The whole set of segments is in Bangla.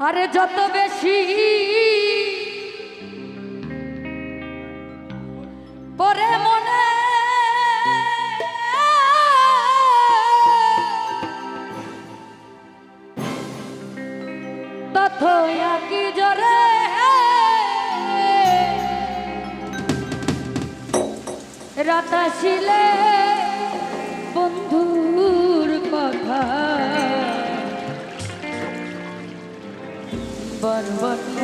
আরে যত বেশি পরে মনে তথ কি জরে রাতা শিলে but what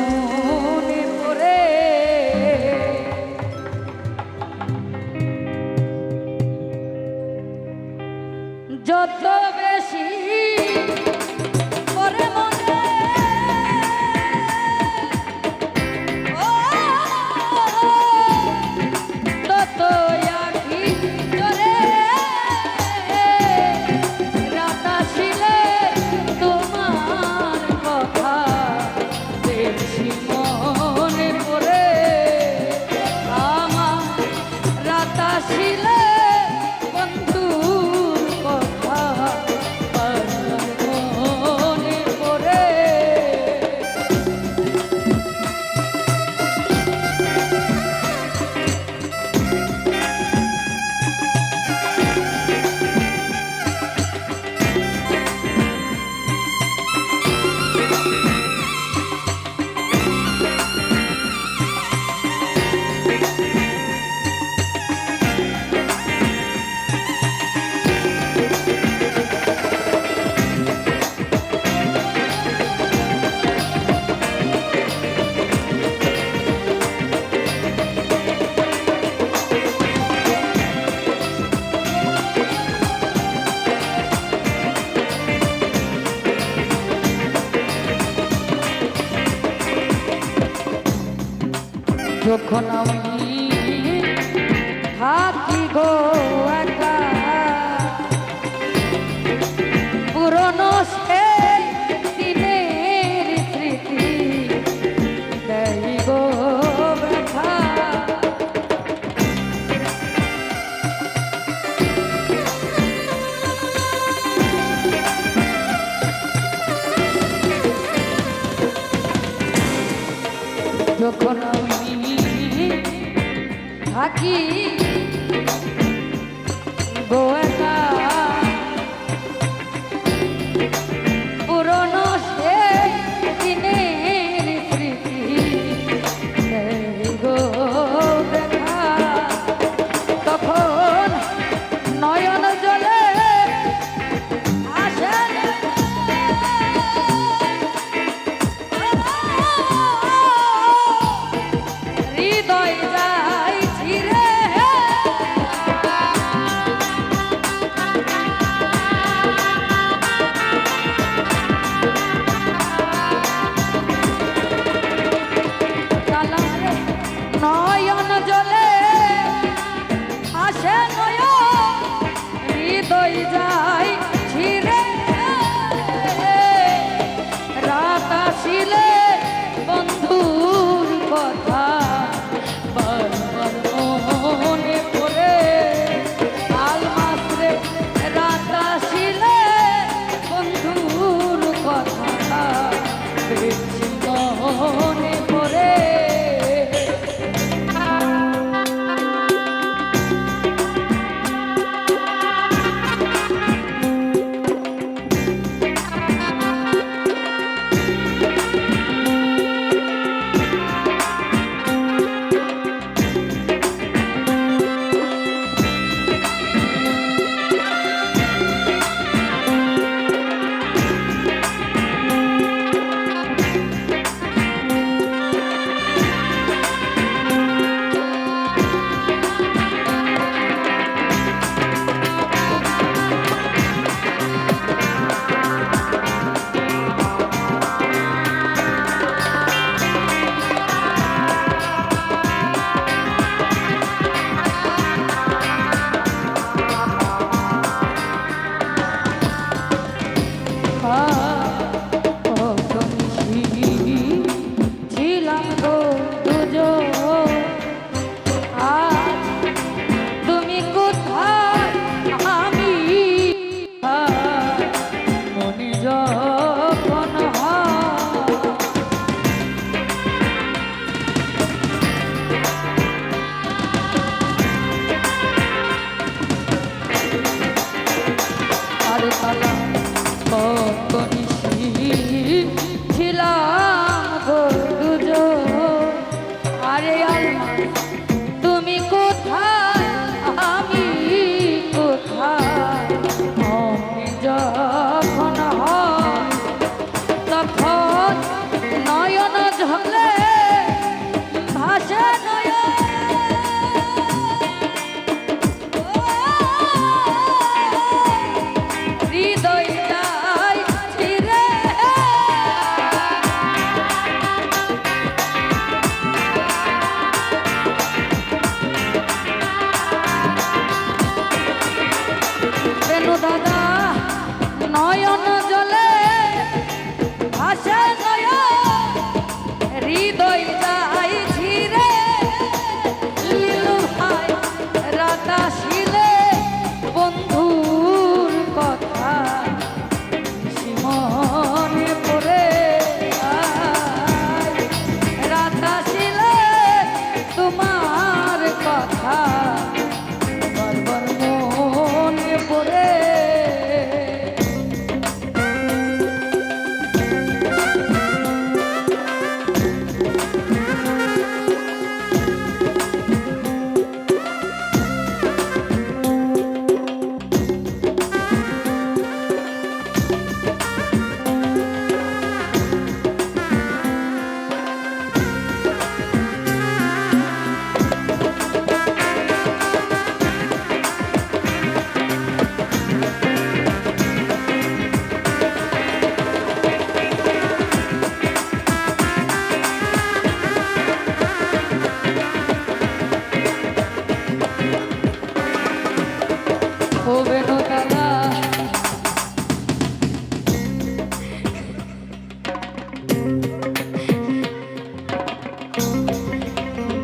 Kunam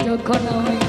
যখন আমি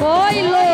oi louco.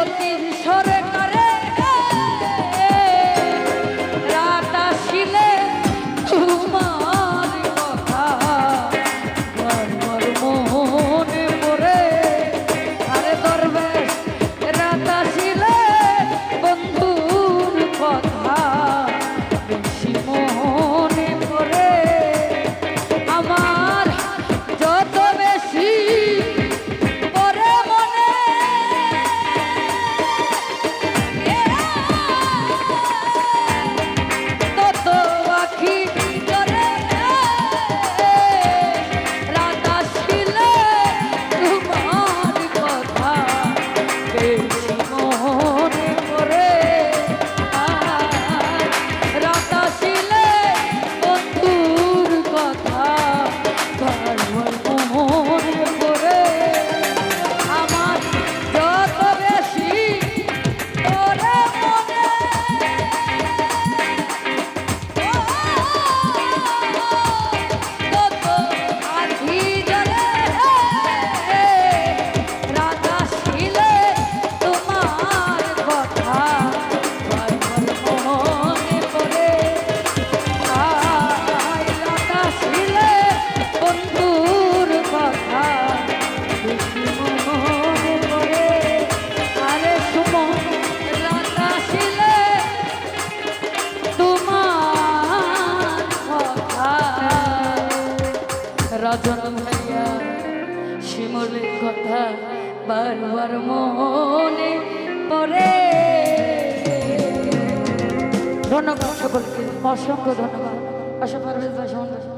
জনম হারিয়া শিমলের কথা বারবার মনে পড়ে। ধন্যবাদ সকলকে অসংখ্য ধন্যবাদ। অসংখ্য